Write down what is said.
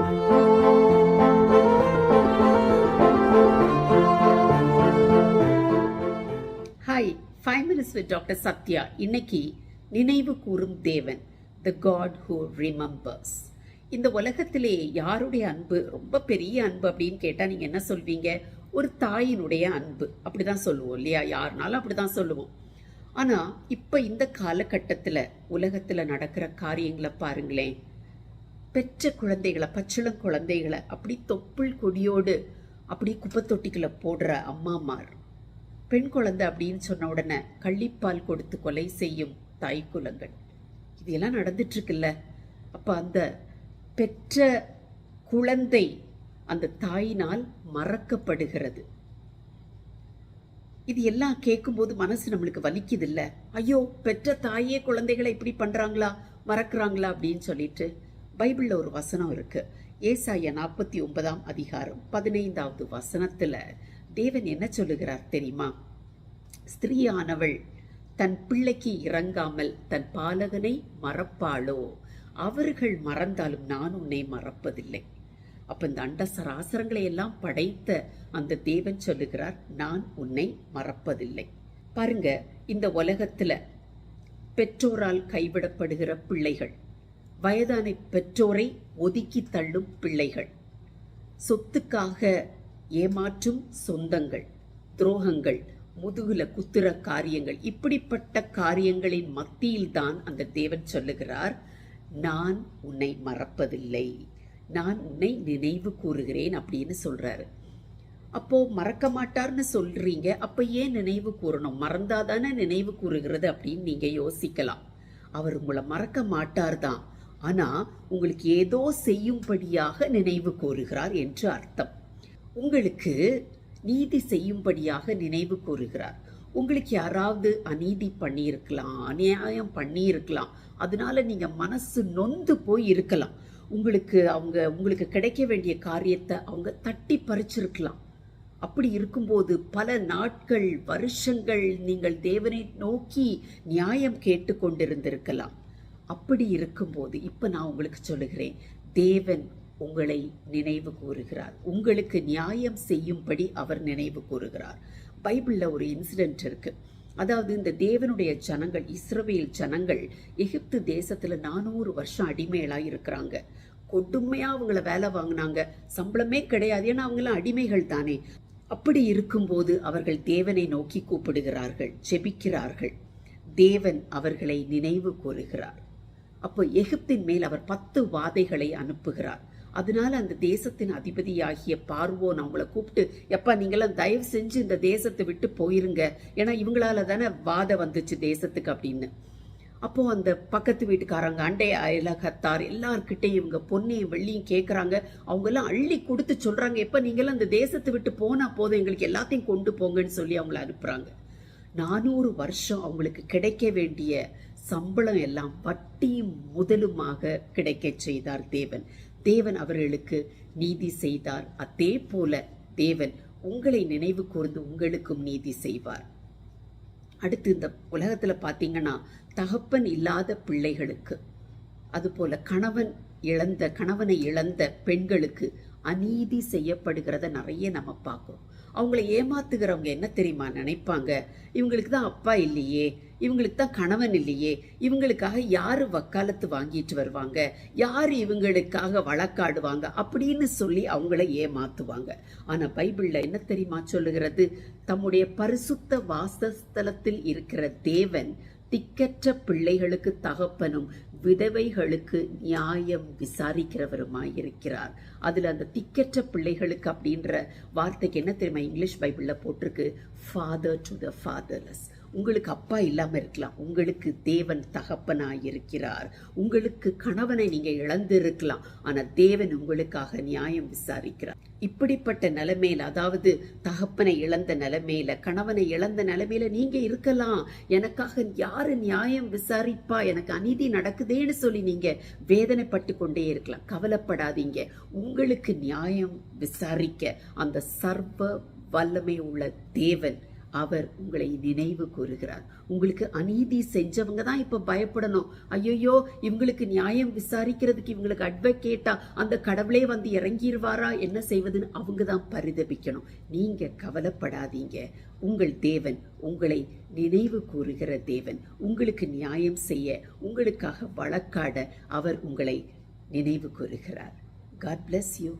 Hi five minutes with doctor Sathya இன்னைக்கு நினைவு கூறும் தேவன் த காட் ஹூ ரிமெம்பர்ஸ் இந்த உலகத்திலே யாருடைய அன்பு? ரொம்ப பெரிய அன்பு அப்படின்னு கேட்டால் நீங்கள் என்ன சொல்வீங்க? ஒரு தாயினுடைய அன்பு. அப்படிதான் சொல்லுவோம் இல்லையா? யாருனாலும் அப்படிதான் சொல்லுவோம். ஆனால் இப்போ இந்த காலகட்டத்தில் உலகத்தில் நடக்கிற காரியங்களை பாருங்களேன். பெற்ற குழந்தைகளை பச்சிளம் குழந்தைகளை அப்படி தொப்புள் கொடியோடு அப்படி குப்பை தொட்டிக்குள்ள போடுற அம்மாமார் பெண் குழந்தை அப்படின்னு சொன்ன உடனே கள்ளிப்பால் கொடுத்து கொலை செய்யும் தாய் குலங்கள். இதெல்லாம் நடந்துட்டுருக்குல்ல. அப்போ அந்த பெற்ற குழந்தை அந்த தாயினால் மறக்கப்படுகிறது. இது எல்லாம் கேட்கும்போது மனசு நம்மளுக்கு வலிக்குது இல்லை ஐயோ பெற்ற தாயே குழந்தைகளை இப்படி பண்ணுறாங்களா மறக்கிறாங்களா அப்படின்னு சொல்லிட்டு பைபிளில் ஒரு வசனம் இருக்கு. ஏசாய நாற்பத்தி ஒன்பதாம் அதிகாரம் பதினைந்தாவது வசனத்தில் தேவன் என்ன சொல்லுகிறார் தெரியுமா? ஸ்திரீயானவள் தன் பிள்ளைக்கு இறங்காமல் தன் பாலகனை மறப்பாளோ? அவர்கள் மறந்தாலும் நான் உன்னை மறப்பதில்லை. அப்ப இந்த அண்ட சராசரங்களை எல்லாம் படைத்த அந்த தேவன் சொல்லுகிறார் நான் உன்னை மறப்பதில்லை. பாருங்க இந்த உலகத்துல பெற்றோரால் கைவிடப்படுகிற பிள்ளைகள் வயதான பெற்றோரை ஒதுக்கி தள்ளும் பிள்ளைகள். சொத்துக்காக ஏமாற்றும் சொந்தங்கள் துரோகங்கள் முதுகுல குத்துற காரியங்கள் இப்படிப்பட்ட காரியங்களின் மத்தியில்தான் அந்த தேவன் சொல்லுகிறார் நான் உன்னை மறப்பதில்லை. நான் உன்னை நினைவு கூறுகிறேன் அப்படின்னு சொல்றாரு. அப்போ மறக்க மாட்டார்னு சொல்றீங்க அப்ப ஏன் நினைவு கூறணும்? மறந்தாதானே நினைவு கூறுகிறது அப்படின்னு நீங்க யோசிக்கலாம். அவர் உங்களை மறக்க மாட்டார் தான் ஆனா உங்களுக்கு ஏதோ செய்யும்படியாக நினைவு கூறுகிறார் என்று அர்த்தம். உங்களுக்கு நீதி செய்யும்படியாக நினைவு கூறுகிறார் உங்களுக்கு யாராவது அநீதி பண்ணியிருக்கலாம் அநியாயம் பண்ணியிருக்கலாம். அதனால நீங்க மனசு நொந்து போய் இருக்கலாம். உங்களுக்கு அவங்க உங்களுக்கு கிடைக்க வேண்டிய காரியத்தை அவங்க தட்டி பறிச்சிருக்கலாம். அப்படி இருக்கும்போது பல நாட்கள் வருஷங்கள் நீங்கள் தேவனை நோக்கி நியாயம் கேட்டு கொண்டிருந்திருக்கலாம் அப்படி இருக்கும்போது இப்போ நான் உங்களுக்கு சொல்லுகிறேன் தேவன் உங்களை நினைவு கூறுகிறார். உங்களுக்கு நியாயம் செய்யும்படி அவர் நினைவு கூறுகிறார். பைபிளில் ஒரு இன்சிடென்ட் இருக்கு. அதாவது இந்த தேவனுடைய ஜனங்கள் இஸ்ரவேல் ஜனங்கள் எகிப்து தேசத்துல நானூறு வருஷம் அடிமைகளாக இருக்கிறாங்க. கொடுமையா அவங்கள வேலை வாங்கினாங்க. சம்பளமே கிடையாது. ஏன்னா அவங்களாம் அடிமைகள் தானே. அப்படி இருக்கும்போது அவர்கள் தேவனை நோக்கி கூப்பிடுகிறார்கள் செபிக்கிறார்கள் தேவன் அவர்களை நினைவு கூறுகிறார். அப்போ எகிப்தின் மேல் அவர் பத்து வாதைகளை அனுப்புகிறார். அதனால அந்த தேசத்தின் அதிபதியாகிய பார்வோன் அவங்கள கூப்பிட்டு எப்பா நீங்களாம் தயவு செஞ்சு இந்த தேசத்தை விட்டு போயிருங்க. ஏன்னா இவங்களால தானே வாதை வந்துச்சு தேசத்துக்கு அப்படின்னு. அப்போ அந்த பக்கத்து வீட்டுக்காரங்க அண்டை அயலகத்தார் எல்லார்கிட்டையும் இவங்க பொன்னையும் வெள்ளியும் கேட்குறாங்க அவங்கெல்லாம் அள்ளி கொடுத்து சொல்கிறாங்க எப்போ நீங்களாம் அந்த தேசத்தை விட்டு போனால் போதும் எங்களுக்கு எல்லாத்தையும் கொண்டு போங்கன்னு சொல்லி அவங்கள அனுப்புகிறாங்க நானூறு வருஷம் அவங்களுக்கு கிடைக்க வேண்டிய சம்பளம் எல்லாம் வட்டியும் முதலுமாக கிடைக்கச் செய்தார் தேவன். தேவன் அவர்களுக்கு நீதி செய்தார். அதே போல தேவன் உங்களை நினைவு கூர்ந்து உங்களுக்கும் நீதி செய்வார். அடுத்து இந்த உலகத்தில் பார்த்தீங்கன்னா தகப்பன் இல்லாத பிள்ளைகளுக்கு அதுபோல கணவன் இழந்த கணவனை இழந்த பெண்களுக்கு அநீதி செய்யப்படுகிறத நிறைய நம்ம பார்க்குறோம். அவங்கள ஏமாத்துகிறவங்க என்ன தெரியுமா நினைப்பாங்க? இவங்களுக்கு தான் அப்பா இல்லையே இவங்களுக்கு தான் கணவன் இல்லையே இவங்களுக்காக யாரு வக்காலத்து வாங்கிட்டு வருவாங்க? யாரு இவங்களுக்காக வழக்காடுவாங்க? அப்படின்னு சொல்லி அவங்கள ஏமாத்துவாங்க. ஆனா பைபிள்ல என்ன தெரியுமா சொல்லுகிறது? தம்முடைய பரிசுத்த வாசஸ்தலத்தில் இருக்கிற தேவன் திக்கற்ற பிள்ளைகளுக்கு தகப்பனும் விதவைகளுக்கு நியாயம் விசாரிக்கிறவருமாய் இருக்கிறார் அந்த திக்கற்ற பிள்ளைகளுக்கு அப்படின்ற வார்த்தைக்கு என்ன தெரியுமா இங்கிலீஷ் பைபிளில் போட்டிருக்கு? ஃபாதர் டு த ஃபாதர்லெஸ் உங்களுக்கு அப்பா இல்லாம இருக்கலாம். உங்களுக்கு தேவன் தகப்பனாக இருக்கிறார் உங்களுக்கு கணவனை நீங்க இழந்து இருக்கலாம் ஆனா தேவன் உங்களுக்காக நியாயம் விசாரிக்கிறார். இப்படிப்பட்ட நிலைமையில் அதாவது தகப்பனை இழந்த நிலைமையில கணவனை இழந்த நிலைமையில நீங்க இருக்கலாம். எனக்காக யாரு நியாயம் விசாரிப்பா? எனக்கு அநீதி நடக்குதேன்னு சொல்லி நீங்க வேதனைப்பட்டு கொண்டே இருக்கலாம். கவலைப்படாதீங்க. உங்களுக்கு நியாயம் விசாரிக்க அந்த சர்வ வல்லமை உள்ள தேவன் அவர் உங்களை நினைவு கூறுகிறார். உங்களுக்கு அநீதி செஞ்சவங்க தான் இப்போ பயப்படணும். ஐயோ இவங்களுக்கு நியாயம் விசாரிக்கிறதுக்கு இவங்களுக்கு அட்வொகேட்டா அந்த கடவுளே வந்து இறங்கிடுவாரா என்ன செய்வதுன்னு அவங்க தான் பரிதபிக்கணும். நீங்க கவலைப்படாதீங்க. உங்கள் தேவன் உங்களை நினைவு கூறுகிற தேவன். உங்களுக்கு நியாயம் செய்ய உங்களுக்காக வழக்காட அவர் உங்களை நினைவு கூறுகிறார். God bless you